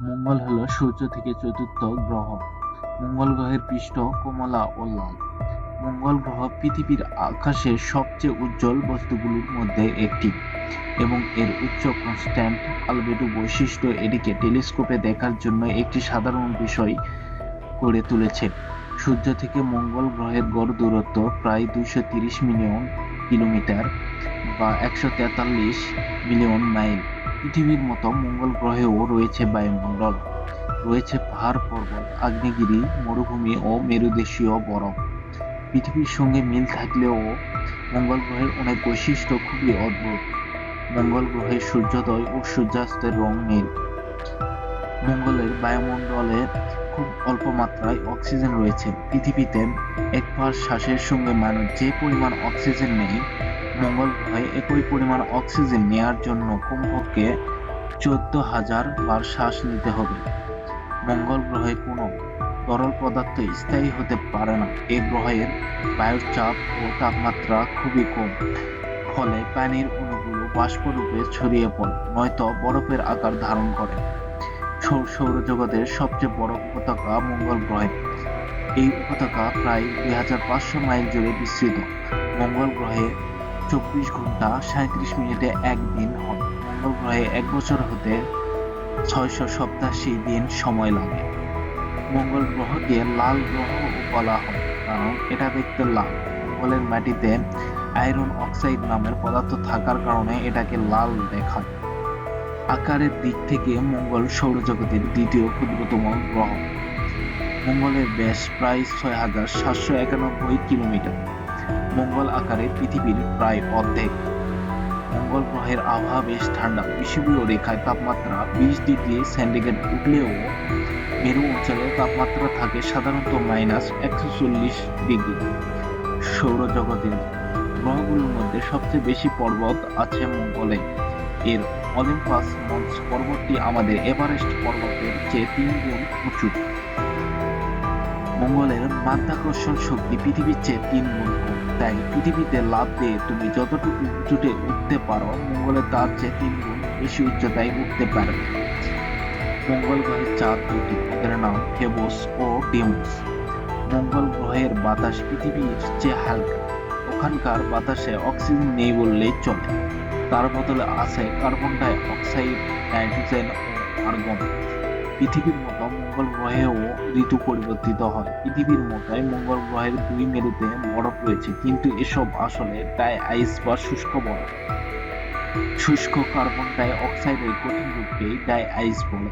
মঙ্গল হলো সূর্য থেকে চতুর্থ গ্রহ। মঙ্গল গ্রহের পৃষ্ঠ কমলা ও লাল। মঙ্গল গ্রহ পৃথিবীর আকাশের সবচেয়ে উজ্জ্বল বস্তুগুলোর মধ্যে একটি এবং এর উচ্চ কনস্ট্যান্ট আলবেডো বৈশিষ্ট্য এটিকে টেলিস্কোপে দেখার জন্য একটি সাধারণ বিষয় করে তুলেছে। সূর্য থেকে মঙ্গল গ্রহের গড় দূরত্ব প্রায় দুইশো মিলিয়ন কিলোমিটার বা একশো তেতাল্লিশ মিলিয়ন মাইল। পৃথিবীর মতো মঙ্গল গ্রহেও রয়েছে বায়ুমণ্ডল। রয়েছে পাহাড় পর্বত, আগ্নেয়গিরি, মরুভূমি ও মেরুদেশীয় বরফ। পৃথিবীর সঙ্গে মিল থাকলেও মঙ্গল গ্রহের অনেক বৈশিষ্ট্য খুবই অদ্ভুত। মঙ্গল গ্রহের সূর্যোদয় ও সূর্যাস্তের রং নীল। মঙ্গলের বায়ুমণ্ডলে অল্প মাত্রায় অক্সিজেন রয়েছে। পৃথিবীতে একবার শ্বাসের সঙ্গে মানুষ যে পরিমাণ অক্সিজেন নেই মঙ্গল গ্রহে একই পরিমাণ অক্সিজেন নেয়ার জন্য কমপক্ষে চোদ্দ হাজার বার শ্বাস নিতে হবে। মঙ্গল গ্রহে কোনো তরল পদার্থ স্থায়ী হতে পারে না। এই গ্রহের বায়ুর চাপ ও তাপমাত্রা খুবই কম, ফলে পানির অণুগুলো বাষ্পরূপে ছড়িয়ে পড়ে, নয়তো বরফের আকার ধারণ করে। সৌরজগতের সবচেয়ে বড় উপত্যকা মঙ্গল গ্রহে এই উপত্যকা প্রায় দুই হাজার পাঁচশো মাইল জুড়ে বিস্তৃত। মঙ্গল গ্রহে চব্বিশ ঘণ্টা সাঁত্রিশ মিনিটে এক দিন হয়। মঙ্গল গ্রহে এক বছর হতে ছয়শো সপ্তাশি দিন সময় লাগে। মঙ্গল গ্রহকে লাল গ্রহ বলা হয়, কারণ এটা দেখতে লাল। মঙ্গলের মাটিতে আয়রন অক্সাইড নামের পদার্থ থাকার কারণে এটাকে লাল দেখায়। আকারের দিক থেকে মঙ্গল সৌরজগতের দ্বিতীয় ক্ষুদ্রতম গ্রহ। মঙ্গলের ব্যাস প্রায় ছয় হাজার সাতশো একানব্বই কিলোমিটার। মঙ্গল আকারে পৃথিবীর প্রায় অর্ধেক। মঙ্গল গ্রহের আবহাওয়া বেশ ঠান্ডা। বিষুবীয় রেখায় তাপমাত্রা বিশ ডিগ্রি সেন্টিগ্রেড উঠলেও মেরু অঞ্চলে তাপমাত্রা থাকে সাধারণত মাইনাস একশো চল্লিশ ডিগ্রি। সৌরজগতের গ্রহগুলোর মধ্যে সবচেয়ে বেশি পর্বত আছে মঙ্গলে। এর অলিম্পাস মঞ্চ পর্বতটি আমাদের এভারেস্ট পর্বতের চেয়ে তিন গুণ উঁচু মঙ্গলের মাধ্যাকর্ষণ শক্তি পৃথিবীর চেয়ে তিন গুণ তাই পৃথিবীতে লাভ দিয়ে তুমি যতটুকু উঁচুতে উঠতে পারো মঙ্গলে তার চেয়ে তিন গুণ বেশি উচ্চতায় উঠতে পারবে। মঙ্গল গ্রহের চাঁদ দুটি, এর নাম ফেবোস ও ডিমোস মঙ্গল গ্রহের বাতাস পৃথিবীর চেয়ে হালকা। ওখানকার বাতাসে অক্সিজেন নেই বললেই চলে। তার বদলে আছে কার্বন ডাই অক্সাইড নাইট্রোজেন ও আর্গন পৃথিবীর মতো মঙ্গল গ্রহেও ঋতু পরিবর্তিত হয়। পৃথিবীর মতোই মঙ্গল গ্রহের দুই মেরুতে বরফ রয়েছে, কিন্তু এসব আসলে ডাই আইস বা শুষ্ক বরফ। শুষ্ক কার্বন ডাই অক্সাইডের কঠিন রূপকেই ডাই আইস বলে।